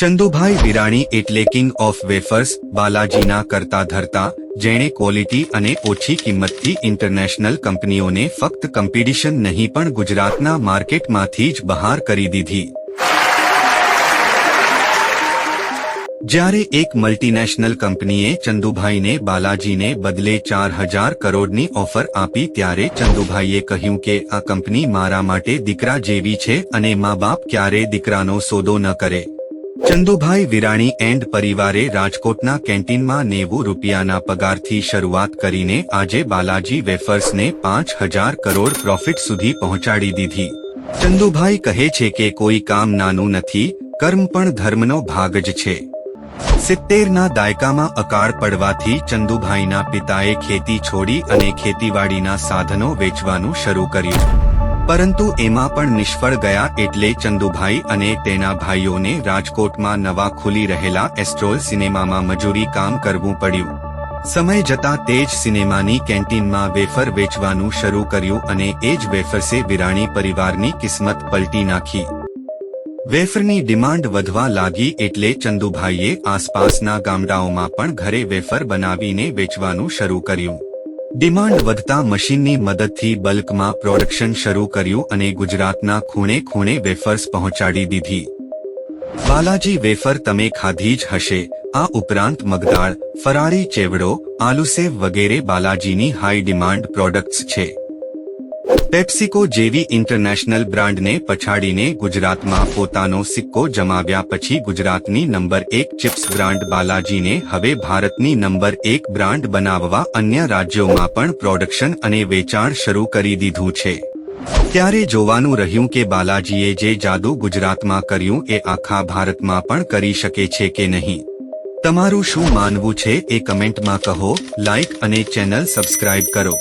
ચંદુભાઈ વિરાણી એટલે king of wafers બાલાજીના કરતા ધરતા, જેણે ક્વોલિટી અને ઓછી કિંમતથી ઇન્ટરનેશનલ કંપનીઓને ફક્ત કમ્પિટિશન નહીં પણ ગુજરાતના માર્કેટમાંથી જ બહાર કરી દીધી. જ્યારે એક મલ્ટીનેશનલ કંપનીએ ચંદુભાઈને બાલાજીને બદલે ચાર હજાર કરોડની ઓફર આપી ત્યારે ચંદુભાઈએ કહ્યું કે, આ કંપની મારા માટે દીકરા જેવી છે અને મા બાપ ક્યારે દીકરાનો સોદો ન કરે. ચંદુભાઈ વિરાણી એન્ડ પરિવારે રાજકોટના કેન્ટીનમાં નેવું રૂપિયાના પગારથી શરૂઆત કરીને આજે બાલાજી વેફર્સને પાંચ હજાર કરોડ પ્રોફિટ સુધી પહોંચાડી દીધી. ચંદુભાઈ કહે છે કે કોઈ કામ નાનું નથી, કર્મ પણ ધર્મનો ભાગ જ છે. સિત્તેરના દાયકામાં અકાળ પડવાથી ચંદુભાઈના પિતાએ ખેતી છોડી અને ખેતીવાડીના સાધનો વેચવાનું શરૂ કર્યું. પરંતુ એમાં પણ નિષ્ફળ ગયા એટલે ચંદુભાઈ અને તેના ભાઈઓને રાજકોટમાં નવા ખુલી રહેલા એસ્ટ્રોલ સિનેમામાં મજૂરી કામ કરવું પડ્યું. સમય જતાં તે જ સિનેમાની કેન્ટીનમાં વેફર વેચવાનું શરૂ કર્યું અને એ જ વેફર્સે વિરાણી પરિવારની કિસ્મત પલટી નાખી. વેફરની ડિમાન્ડ વધવા લાગી એટલે ચંદુભાઈએ આસપાસના ગામડાઓમાં પણ ઘરે વેફર બનાવીને વેચવાનું શરૂ કર્યું. ડિમાન્ડ વધતા મશીનની મદદથી બલ્કમાં પ્રોડક્શન શરૂ કર્યું અને ગુજરાતના ખૂણે ખૂણે વેફર્સ પહોંચાડી દીધી. બાલાજી વેફર તમે ખાધી જ હશે. આ ઉપરાંત મગદાળ, ફરાળી ચેવડો, આલુસેવ વગેરે બાલાજીની હાઈ ડિમાન્ડ પ્રોડક્ટ્સ છે. પેપ્સિકો જેવી ઇન્ટરનેશનલ બ્રાન્ડને પછાડીને ગુજરાતમાં પોતાનો સિક્કો જમાવ્યા પછી ગુજરાતની નંબર એક ચિપ્સ બ્રાન્ડ બાલાજીને હવે ભારતની નંબર એક બ્રાન્ડ બનાવવા અન્ય રાજ્યોમાં પણ પ્રોડક્શન અને વેચાણ શરૂ કરી દીધું છે. ત્યારે જોવાનું રહ્યું કે બાલાજીએ જે જાદુ ગુજરાતમાં કર્યું એ આખા ભારતમાં પણ કરી શકે છે કે નહીં. તમારું શું માનવું છે એ કમેન્ટમાં કહો લાઇક અને ચેનલ સબસ્ક્રાઇબ કરો.